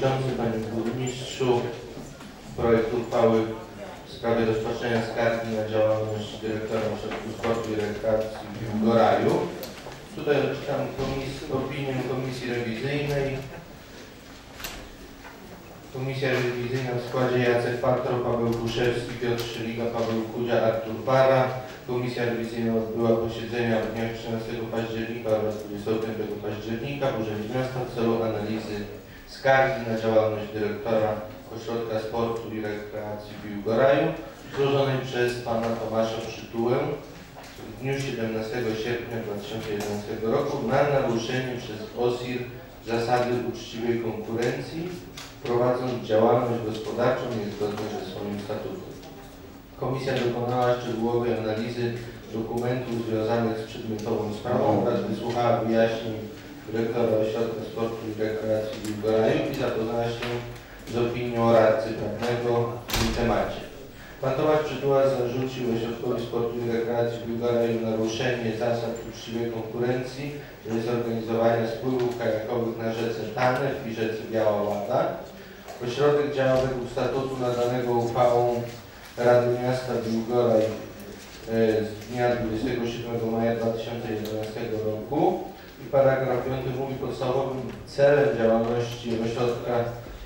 Przewodniczący, Panie Burmistrzu, projekt uchwały w sprawie rozpatrzenia skargi na działalność dyrektora Ośrodku Sportu i Rekreacji w Biłgoraju. Tutaj odczytam komis, opinię Komisji Rewizyjnej. Komisja Rewizyjna w składzie Jacek Patro, Paweł Kuszewski, Piotr Szyliga, Paweł Kudzia, Artur Para. Komisja Rewizyjna odbyła posiedzenia w dniach 13 października oraz 25 października w Urzędzie Miasta w celu analizy skargi na działalność dyrektora Ośrodka Sportu i Rekreacji w Biłgoraju złożonej przez pana Tomasza Przytułę w dniu 17 sierpnia 2011 roku na naruszenie przez OSIR zasady uczciwej konkurencji, prowadząc działalność gospodarczą niezgodnie ze swoim statutem. Komisja dokonała szczegółowej analizy dokumentów związanych z przedmiotową sprawą oraz wysłuchała wyjaśnień dyrektora Ośrodka Sportu i Rekreacji w Biłgoraju i zapoznała się z opinią radcy prawnego w tym temacie. Pan Tomasz Przytuła zarzucił Ośrodkowi Sportu i Rekreacji w Biłgoraju naruszenie zasad uczciwej konkurencji, to jest organizowania spływów kajakowych na rzece Tanew i rzece Biała Łada. Ośrodek działa według statutu nadanego uchwałą Rady Miasta Biłgoraj e, z dnia 27 maja 2011 roku paragraf 5 mówi podstawowym celem działalności ośrodka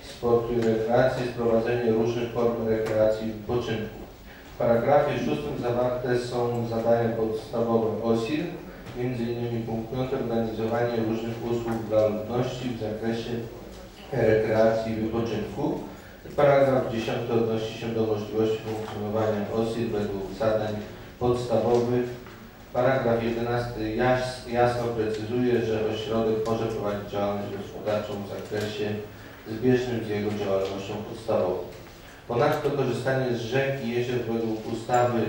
sportu i rekreacji jest prowadzenie różnych form rekreacji i wypoczynku. W paragrafie 6 zawarte są zadania podstawowe OSIR, m.in. punkt 5 organizowanie różnych usług dla ludności w zakresie rekreacji i wypoczynku. Paragraf 10 odnosi się do możliwości funkcjonowania OSIR według zadań podstawowych. Paragraf 11 jas, jasno precyzuje, że ośrodek może prowadzić działalność gospodarczą w zakresie zbieżnym z jego działalnością podstawową. Ponadto korzystanie z rzek i jezior według ustawy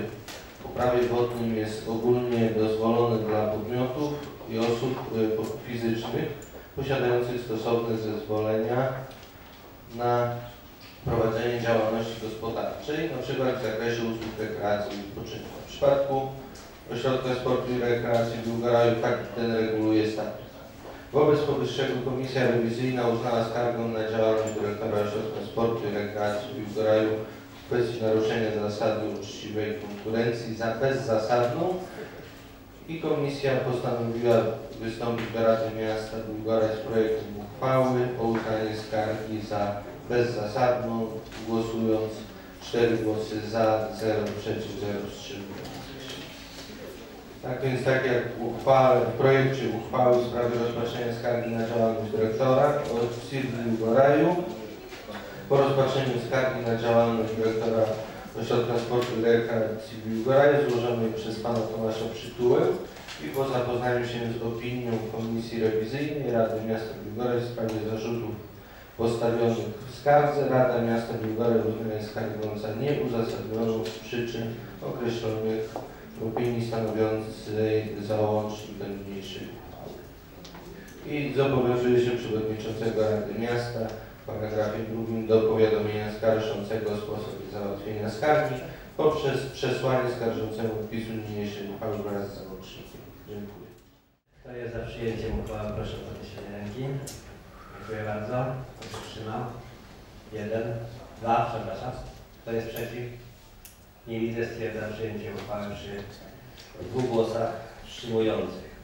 o prawie wodnym jest ogólnie dozwolone dla podmiotów i osób y, fizycznych posiadających stosowne zezwolenia na prowadzenie działalności gospodarczej, np. w zakresie usług rekreacji i wypoczynku. W przypadku Ośrodka Sportu i Rekreacji w Biłgoraju tak ten reguluje statut. Wobec powyższego Komisja Rewizyjna uznała skargę na działalność dyrektora Ośrodka Sportu i Rekreacji w Biłgoraju w kwestii naruszenia zasady uczciwej konkurencji za bezzasadną i Komisja postanowiła wystąpić do Rady Miasta Biłgoraj z projektem uchwały o uznanie skargi za bezzasadną, głosując 4 głosy za, 0 przeciw, 0 wstrzymujących. Tak więc tak jak w uchwale, w projekcie uchwały w sprawie rozpatrzenia skargi na działalność dyrektora od CIRD Biłgoraju, po rozpatrzeniu skargi na działalność dyrektora Ośrodka Sportu i Rekreacji w Biłgoraju złożonej przez pana Tomasza Przytułę i po zapoznaniu się z opinią Komisji Rewizyjnej Rady Miasta Biłgoraj w sprawie zarzutów postawionych w skardze, Rada Miasta Biłgoraj uznaje skargę za nieuzasadnioną z przyczyn określonych opinii stanowiącej załącznik do niniejszej uchwały. I zobowiązuje się przewodniczącego Rady Miasta w paragrafie drugim do powiadomienia skarżącego o sposobie załatwienia skargi poprzez przesłanie skarżącemu wpisu niniejszej uchwały wraz z załącznikiem. Dziękuję. Kto jest za przyjęciem uchwały, proszę o podniesienie ręki. Dziękuję bardzo. Kto się wstrzymał? Jeden. Dwa, przepraszam. Kto jest przeciw? Nie widzę, stwierdzam przyjęcie uchwały przy dwóch głosach wstrzymujących.